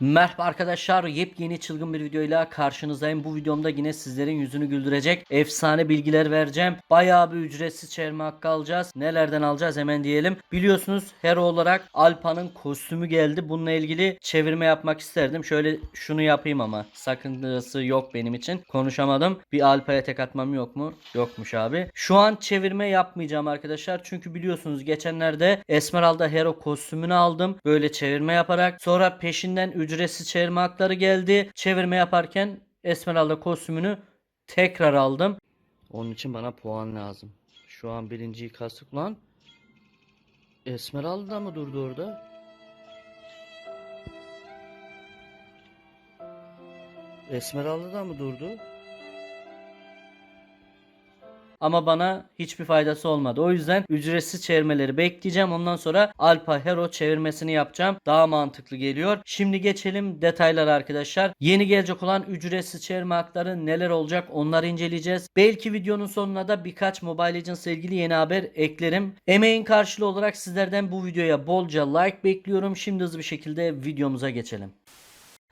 Merhaba arkadaşlar yepyeni çılgın bir videoyla karşınızdayım. Bu videomda yine sizlerin yüzünü güldürecek efsane bilgiler vereceğim. Bayağı bir ücretsiz çevirme hakkı alacağız. Nelerden alacağız hemen diyelim. Biliyorsunuz hero olarak Alpa'nın kostümü geldi. Bununla ilgili çevirme yapmak isterdim. Şöyle şunu yapayım ama sakıncası yok benim için. Konuşamadım. Bir Alpa'ya tek atmam yok mu? Yokmuş abi. Şu an çevirme yapmayacağım arkadaşlar. Çünkü biliyorsunuz geçenlerde Esmeralda hero kostümünü aldım. Böyle çevirme yaparak. Sonra peşinden ücretsiz çevirme hakları geldi. Çevirme yaparken Esmeralda kostümünü tekrar aldım. Onun için bana puan lazım. Şu an birinciyi kastık lan. Esmeralda da mı durdu orada? Esmeralda da mı durdu? Ama bana hiçbir faydası olmadı. O yüzden ücretsiz çevirmeleri bekleyeceğim. Ondan sonra Alpa Hero çevirmesini yapacağım. Daha mantıklı geliyor. Şimdi geçelim detaylara arkadaşlar. Yeni gelecek olan ücretsiz çevirme hakları neler olacak onları inceleyeceğiz. Belki videonun sonuna da birkaç Mobile Legends ile ilgili yeni haber eklerim. Emeğin karşılığı olarak sizlerden bu videoya bolca like bekliyorum. Şimdi hızlı bir şekilde videomuza geçelim.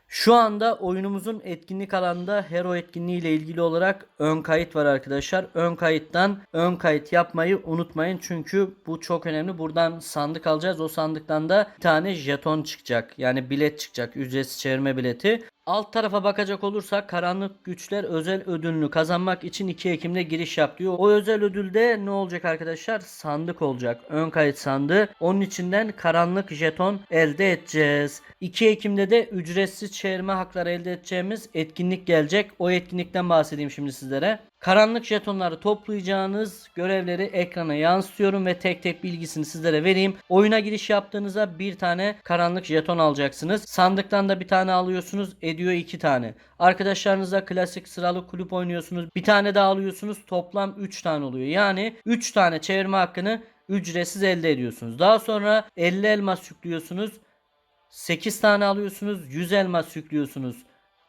Şu anda oyunumuzun etkinlik alanında Hero etkinliği ile ilgili olarak ön kayıt var arkadaşlar. Ön kayıttan ön kayıt yapmayı unutmayın. Çünkü bu çok önemli. Buradan sandık alacağız. O sandıktan da bir tane jeton çıkacak. Yani bilet çıkacak. Ücretsiz çevirme bileti. Alt tarafa bakacak olursak karanlık güçler özel ödülünü kazanmak için 2 Ekim'de giriş yap diyor. O özel ödülde ne olacak arkadaşlar? Sandık olacak. Ön kayıt sandığı. Onun içinden karanlık jeton elde edeceğiz. 2 Ekim'de de ücretsiz çevirme hakları elde edeceğimiz etkinlik gelecek. O etkinlikten bahsedeyim şimdi sizlere. Karanlık jetonları toplayacağınız görevleri ekrana yansıtıyorum ve tek tek bilgisini sizlere vereyim. Oyuna giriş yaptığınızda bir tane karanlık jeton alacaksınız. Sandıktan da bir tane alıyorsunuz. Ediyor iki tane. Arkadaşlarınızla klasik sıralı kulüp oynuyorsunuz. Bir tane daha alıyorsunuz. Toplam 3 tane oluyor. Yani 3 tane çevirme hakkını ücretsiz elde ediyorsunuz. Daha sonra 50 elmas yüklüyorsunuz. 8 tane alıyorsunuz. 100 elmas yüklüyorsunuz.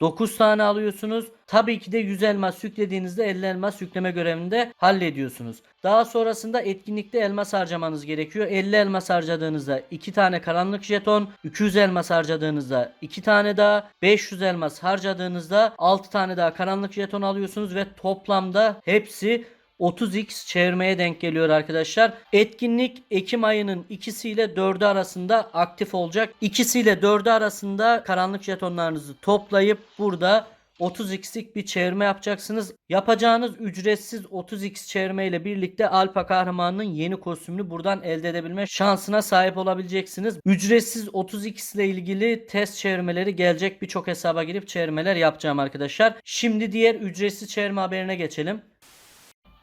9 tane alıyorsunuz. Tabii ki de 100 elmas yüklediğinizde 50 elmas yükleme görevini de hallediyorsunuz. Daha sonrasında etkinlikte elmas harcamanız gerekiyor. 50 elmas harcadığınızda 2 tane karanlık jeton, 200 elmas harcadığınızda 2 tane daha, 500 elmas harcadığınızda 6 tane daha karanlık jeton alıyorsunuz ve toplamda hepsi 30x çevirmeye denk geliyor arkadaşlar. Etkinlik Ekim ayının ikisiyle 4'ü arasında aktif olacak. İkisiyle 4'ü arasında karanlık jetonlarınızı toplayıp burada 30x'lik bir çevirme yapacaksınız. Yapacağınız ücretsiz 30x çevirme ile birlikte Alpa kahramanının yeni kostümünü buradan elde edebilme şansına sahip olabileceksiniz. Ücretsiz 30x ile ilgili test çevirmeleri gelecek birçok hesaba girip çevirmeler yapacağım arkadaşlar. Şimdi diğer ücretsiz çevirme haberine geçelim.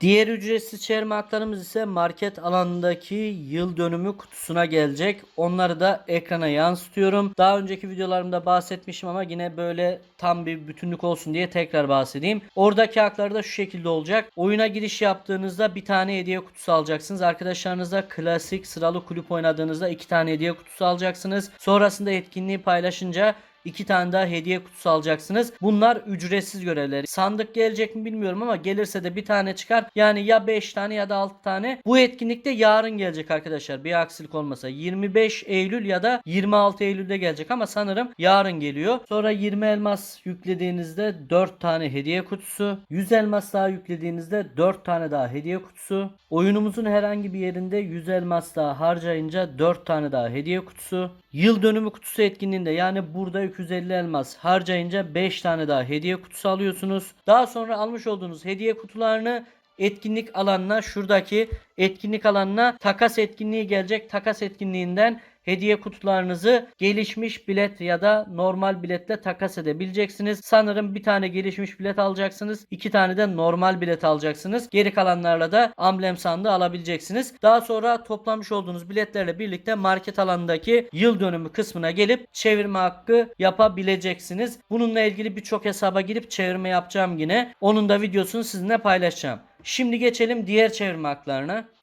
Diğer ücretsiz çevirme haklarımız ise market alanındaki yıl dönümü kutusuna gelecek. Onları da ekrana yansıtıyorum. Daha önceki videolarımda bahsetmişim ama yine böyle tam bir bütünlük olsun diye tekrar bahsedeyim. Oradaki haklar da şu şekilde olacak. Oyuna giriş yaptığınızda bir tane hediye kutusu alacaksınız. Arkadaşlarınızla klasik sıralı kulüp oynadığınızda iki tane hediye kutusu alacaksınız. Sonrasında etkinliği paylaşınca İki tane daha hediye kutusu alacaksınız. Bunlar ücretsiz görevler. Sandık gelecek mi bilmiyorum ama gelirse de bir tane çıkar. Yani ya 5 tane ya da 6 tane. Bu etkinlikte yarın gelecek arkadaşlar. Bir aksilik olmasa. 25 Eylül ya da 26 Eylül'de gelecek ama sanırım yarın geliyor. Sonra 20 elmas yüklediğinizde 4 tane hediye kutusu. 100 elmas daha yüklediğinizde 4 tane daha hediye kutusu. Oyunumuzun herhangi bir yerinde 100 elmas daha harcayınca 4 tane daha hediye kutusu. Yıl dönümü kutusu etkinliğinde yani burada 250 elmas harcayınca 5 tane daha hediye kutusu alıyorsunuz. Daha sonra almış olduğunuz hediye kutularını etkinlik alanına şuradaki etkinlik alanına takas etkinliği gelecek. Takas etkinliğinden hediye kutularınızı gelişmiş bilet ya da normal biletle takas edebileceksiniz. Sanırım bir tane gelişmiş bilet alacaksınız. iki tane de normal bilet alacaksınız. Geri kalanlarla da amblem sandığı alabileceksiniz. Daha sonra toplamış olduğunuz biletlerle birlikte market alanındaki yıl dönümü kısmına gelip çevirme hakkı yapabileceksiniz. Bununla ilgili birçok hesaba girip çevirme yapacağım yine. Onun da videosunu sizinle paylaşacağım. Şimdi geçelim diğer çevirme haklarına.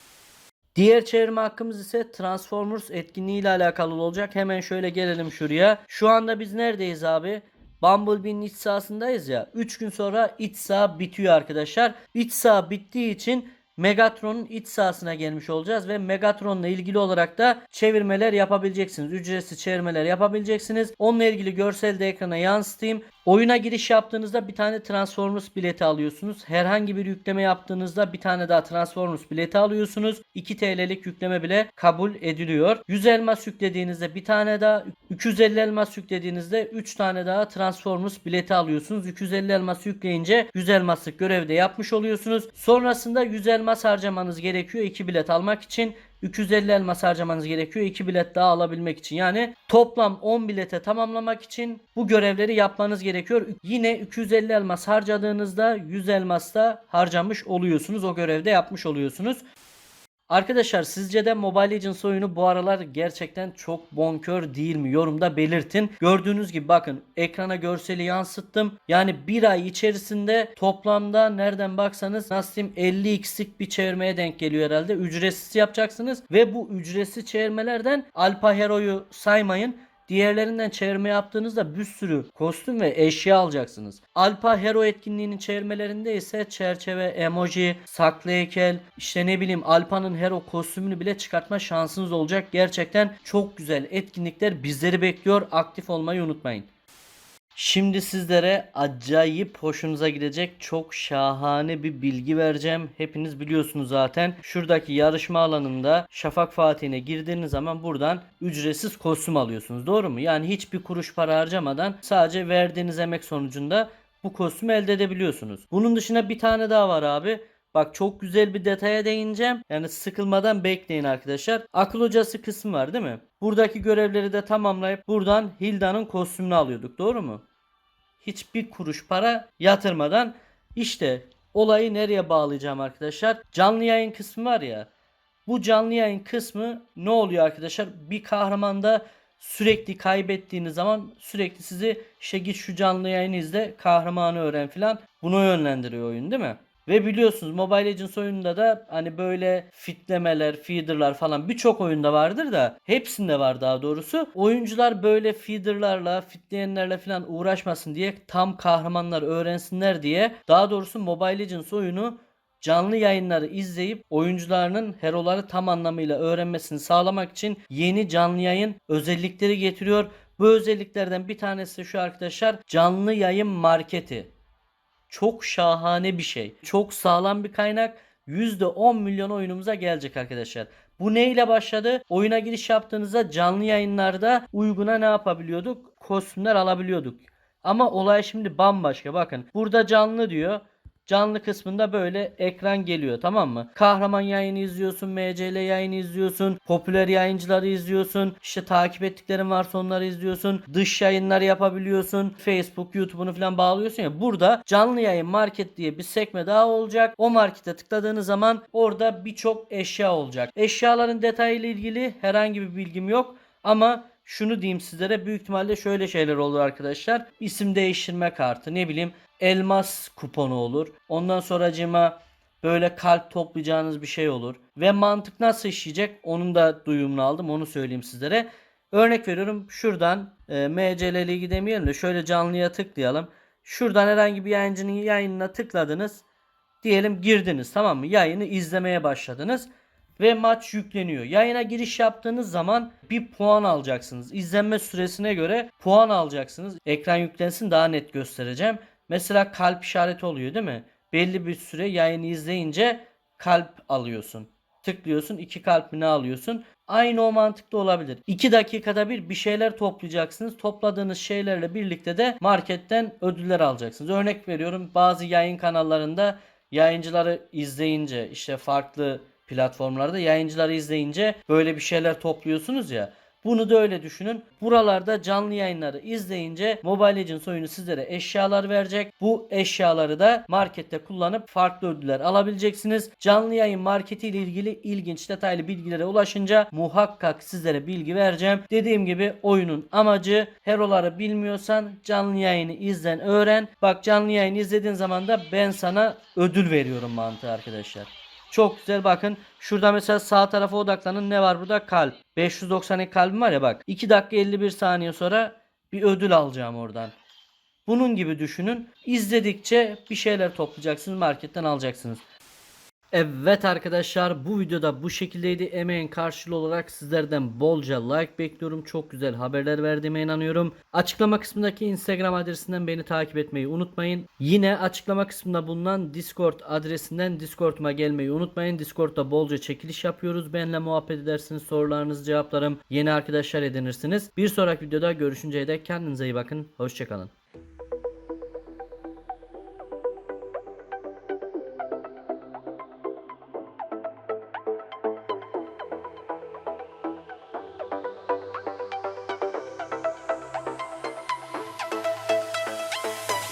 Diğer çevirme hakkımız ise Transformers etkinliği ile alakalı olacak. Hemen şöyle gelelim şuraya. Şu anda biz neredeyiz abi? Bumblebee'nin iç sahasındayız ya. 3 gün sonra iç saha bitiyor arkadaşlar. İç saha bittiği için Megatron'un iç sahasına gelmiş olacağız ve Megatron'la ilgili olarak da çevirmeler yapabileceksiniz. Ücretsiz çevirmeler yapabileceksiniz. Onunla ilgili görsel de ekrana yansıtayım. Oyuna giriş yaptığınızda bir tane Transformers bileti alıyorsunuz. Herhangi bir yükleme yaptığınızda bir tane daha Transformers bileti alıyorsunuz. 2 TL'lik yükleme bile kabul ediliyor. 100 elmas yüklediğinizde bir tane daha 250 elmas yüklediğinizde 3 tane daha Transformers bileti alıyorsunuz. 250 elmas yükleyince 100 elmaslık görevde yapmış oluyorsunuz. Sonrasında 100 elmas harcamanız gerekiyor 2 bilet almak için. 250 elmas harcamanız gerekiyor 2 bilet daha alabilmek için. Yani toplam 10 bilete tamamlamak için bu görevleri yapmanız gerekiyor. Yine 250 elmas harcadığınızda 100 elmas da harcamış oluyorsunuz. O görevde yapmış oluyorsunuz. Arkadaşlar sizce de Mobile Legends oyunu bu aralar gerçekten çok bonkör değil mi? Yorumda belirtin. Gördüğünüz gibi bakın ekrana görseli yansıttım. Yani bir ay içerisinde toplamda nereden baksanız nasıl diyeyim 50x'lik bir çevirmeye denk geliyor herhalde. Ücretsiz yapacaksınız ve bu ücretsiz çevirmelerden Alpa Hero'yu saymayın. Diğerlerinden çevirme yaptığınızda bir sürü kostüm ve eşya alacaksınız. Alpa Hero etkinliğinin çevirmelerinde ise çerçeve, emoji, saklı heykel, işte ne bileyim Alpa'nın Hero kostümünü bile çıkartma şansınız olacak. Gerçekten çok güzel etkinlikler bizleri bekliyor. Aktif olmayı unutmayın. Şimdi sizlere acayip hoşunuza gidecek çok şahane bir bilgi vereceğim. Hepiniz biliyorsunuz zaten. Şuradaki yarışma alanında Şafak Fatih'ine girdiğiniz zaman buradan ücretsiz kostüm alıyorsunuz. Doğru mu? Yani hiçbir kuruş para harcamadan sadece verdiğiniz emek sonucunda bu kostümü elde edebiliyorsunuz. Bunun dışında bir tane daha var abi. Bak çok güzel bir detaya değineceğim. Yani sıkılmadan bekleyin arkadaşlar. Akıl hocası kısmı var değil mi? Buradaki görevleri de tamamlayıp buradan Hilda'nın kostümünü alıyorduk. Doğru mu? Hiçbir kuruş para yatırmadan işte olayı nereye bağlayacağım arkadaşlar? Canlı yayın kısmı var ya. Bu canlı yayın kısmı ne oluyor arkadaşlar? Bir kahramanda sürekli kaybettiğiniz zaman sürekli sizi işte git şu canlı yayını izle kahramanı öğren filan. Bunu yönlendiriyor oyun değil mi? Ve biliyorsunuz Mobile Legends oyununda da hani böyle fitlemeler, feederlar falan birçok oyunda vardır da hepsinde var daha doğrusu. Oyuncular böyle feederlarla, fitleyenlerle falan uğraşmasın diye tam kahramanlar öğrensinler diye daha doğrusu Mobile Legends oyunu canlı yayınları izleyip oyuncularının heroları tam anlamıyla öğrenmesini sağlamak için yeni canlı yayın özellikleri getiriyor. Bu özelliklerden bir tanesi şu arkadaşlar canlı yayın marketi. Çok şahane bir şey. Çok sağlam bir kaynak. %10 milyon oyunumuza gelecek arkadaşlar. Bu neyle başladı? Oyuna giriş yaptığınızda canlı yayınlarda uyguna ne yapabiliyorduk? Kostümler alabiliyorduk. Ama olay şimdi bambaşka. Bakın burada canlı diyor. Canlı kısmında böyle ekran geliyor tamam mı? Kahraman yayını izliyorsun, MCL yayını izliyorsun, popüler yayıncıları izliyorsun, işte takip ettiklerin varsa onları izliyorsun, dış yayınlar yapabiliyorsun, Facebook, YouTube'unu falan bağlıyorsun ya. Burada canlı yayın market diye bir sekme daha olacak. O markete tıkladığınız zaman orada birçok eşya olacak. Eşyaların detayıyla ilgili herhangi bir bilgim yok ama şunu diyeyim sizlere büyük ihtimalle şöyle şeyler olur arkadaşlar. İsim değiştirme kartı ne bileyim elmas kuponu olur. Ondan sonracıma böyle kalp toplayacağınız bir şey olur. Ve mantık nasıl işleyecek onun da duyumunu aldım onu söyleyeyim sizlere. Örnek veriyorum şuradan e, MCL ligi demeyelim de şöyle canlıya tıklayalım. Şuradan herhangi bir yayıncının yayınına tıkladınız. Diyelim girdiniz tamam mı? Yayını izlemeye başladınız ve maç yükleniyor. Yayına giriş yaptığınız zaman bir puan alacaksınız. İzlenme süresine göre puan alacaksınız. Ekran yüklensin daha net göstereceğim. Mesela kalp işareti oluyor değil mi? Belli bir süre yayını izleyince kalp alıyorsun. Tıklıyorsun iki kalbini alıyorsun. Aynı o mantıkta olabilir. 2 dakikada bir bir şeyler toplayacaksınız. Topladığınız şeylerle birlikte de marketten ödüller alacaksınız. Örnek veriyorum bazı yayın kanallarında yayıncıları izleyince işte farklı platformlarda yayıncıları izleyince böyle bir şeyler topluyorsunuz ya. Bunu da öyle düşünün. Buralarda canlı yayınları izleyince Mobile Legends oyunu sizlere eşyalar verecek. Bu eşyaları da markette kullanıp farklı ödüller alabileceksiniz. Canlı yayın marketi ile ilgili ilginç detaylı bilgilere ulaşınca muhakkak sizlere bilgi vereceğim. Dediğim gibi oyunun amacı heroları bilmiyorsan canlı yayını izlen öğren. Bak canlı yayını izlediğin zaman da ben sana ödül veriyorum mantığı arkadaşlar. Çok güzel bakın. Şurada mesela sağ tarafa odaklanın. Ne var burada? Kalp. 592 kalbim var ya bak. 2 dakika 51 saniye sonra bir ödül alacağım oradan. Bunun gibi düşünün. İzledikçe bir şeyler toplayacaksınız. Marketten alacaksınız. Evet arkadaşlar bu videoda bu şekildeydi. Emeğin karşılığı olarak sizlerden bolca like bekliyorum. Çok güzel haberler verdiğime inanıyorum. Açıklama kısmındaki Instagram adresinden beni takip etmeyi unutmayın. Yine açıklama kısmında bulunan Discord adresinden Discord'uma gelmeyi unutmayın. Discord'da bolca çekiliş yapıyoruz. Benimle muhabbet edersiniz. Sorularınızı cevaplarım. Yeni arkadaşlar edinirsiniz. Bir sonraki videoda görüşünceye dek kendinize iyi bakın. Hoşçakalın.